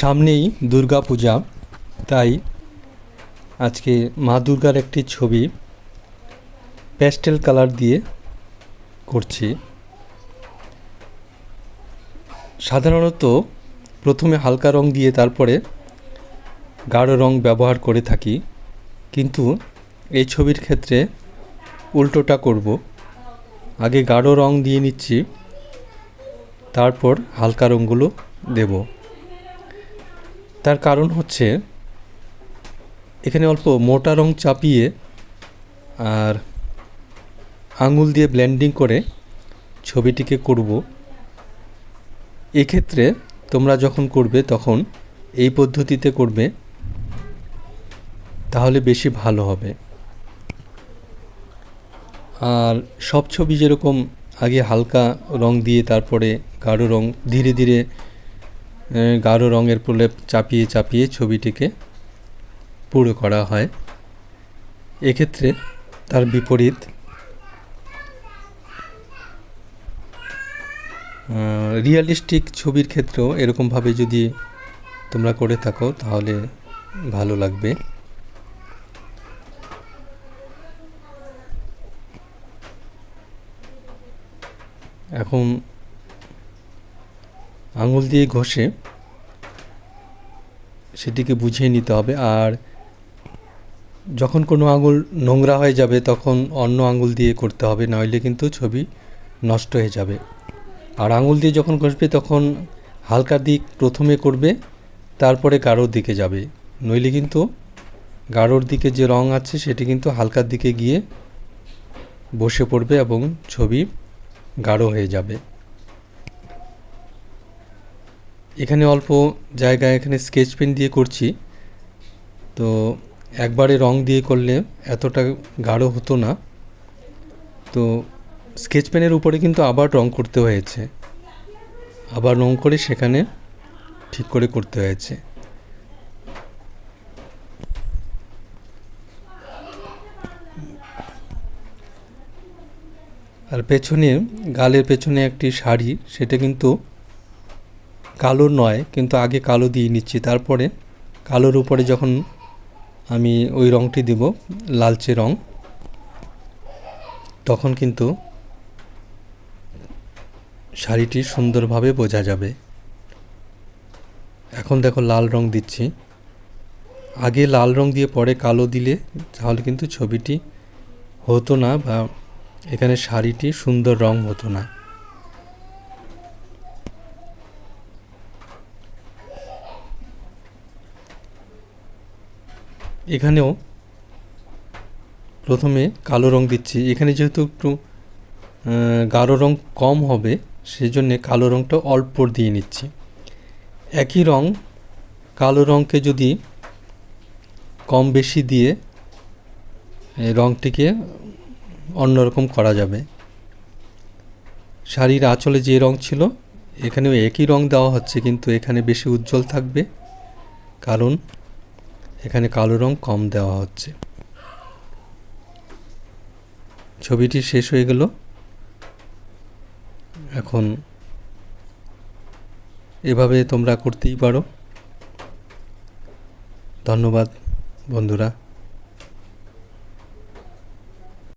সামনেই দুর্গা পূজা তাই আজকে মা দুর্গার একটি ছবি প্যাস্টেল কালার দিয়ে করছি। সাধারণত প্রথমে হালকা রং দিয়ে তারপরে গাঢ় রং ব্যবহার করে থাকি, কিন্তু এই ছবির ক্ষেত্রে উল্টোটা করব। আগে গাঢ় রং দিয়ে নিচ্ছি, তারপর হালকা রঙগুলো দেব। তার কারণ হচ্ছে, এখানে অল্প মোটা রং চাপিয়ে আর আঙুল দিয়ে ব্লেন্ডিং করে ছবিটিকে করব। এক্ষেত্রে তোমরা যখন করবে তখন এই পদ্ধতিতে করবে, তাহলে বেশি ভালো হবে। আর সব ছবি যেরকম আগে হালকা রং দিয়ে তারপরে গাঢ় রং ধীরে ধীরে গাঢ় রঙের প্রলেপ চাপিয়ে চাপিয়ে ছবিটিকে পুরো করা হয়। এক্ষেত্রে তার বিপরীত রিয়ালিস্টিক ছবির ক্ষেত্রেও এরকমভাবে যদি তোমরা করে থাকো, তাহলে ভালো লাগবে। এখন আঙুল দিয়ে ঘষে সেটিকে বুঝিয়ে নিতে হবে। আর যখন কোনো আঙুল নোংরা হয়ে যাবে, তখন অন্য আঙুল দিয়ে করতে হবে, নইলে কিন্তু ছবি নষ্ট হয়ে যাবে। আর আঙুল দিয়ে যখন ঘষবে, তখন হালকা দিক প্রথমে করবে, তারপরে গাঢ়র দিকে যাবে। নইলে কিন্তু গাঢ়র দিকে যে রং আছে, সেটি কিন্তু হালকার দিকে গিয়ে বসে পড়বে এবং ছবি গাঢ় হয়ে যাবে। এখানে অল্প জায়গায় এখানে স্কেচ পেন দিয়ে করছি। তো একবারে রং দিয়ে করলে এতটা গাঢ় হতো না। তো স্কেচ পেনের উপরে কিন্তু আবার রং করতে হয়েছে। আবার রং করে সেখানে ঠিক করে করতে হয়েছে। আর পেছনে, গালের পেছনে একটি শাড়ি, সেটা কিন্তু কালো নয়, কিন্তু আগে কালো দিয়ে নিচ্ছি। তারপরে কালোর উপরে যখন আমি ওই রঙটি দেব, লালচে রং, তখন কিন্তু শাড়িটি সুন্দরভাবে বোঝা যাবে। এখন দেখো লাল রং দিচ্ছি। আগে লাল রং দিয়ে পরে কালো দিলে তাহলে কিন্তু ছবিটি হতো না বা এখানে শাড়িটি সুন্দর রং হতো না। এখানেও প্রথমে কালো রং দিচ্ছি। এখানে যেহেতু একটু গাঢ় রং কম হবে সেই জন্যে কালো রংটা অল্প দিয়ে নিচ্ছি। একই রং কালো রংকে যদি কম বেশি দিয়ে রংটিকে অন্যরকম করা যাবে। শাড়ির আঁচলে যে রং ছিল, এখানেও একই রং দেওয়া হচ্ছে, কিন্তু এখানে বেশি উজ্জ্বল থাকবে। কারণ এখানে কালো রং কম দেওয়া হচ্ছে। ছবিটি শেষ হয়ে গেল। এখন এভাবে তোমরা করতেই পারো। ধন্যবাদ, বন্ধুরা।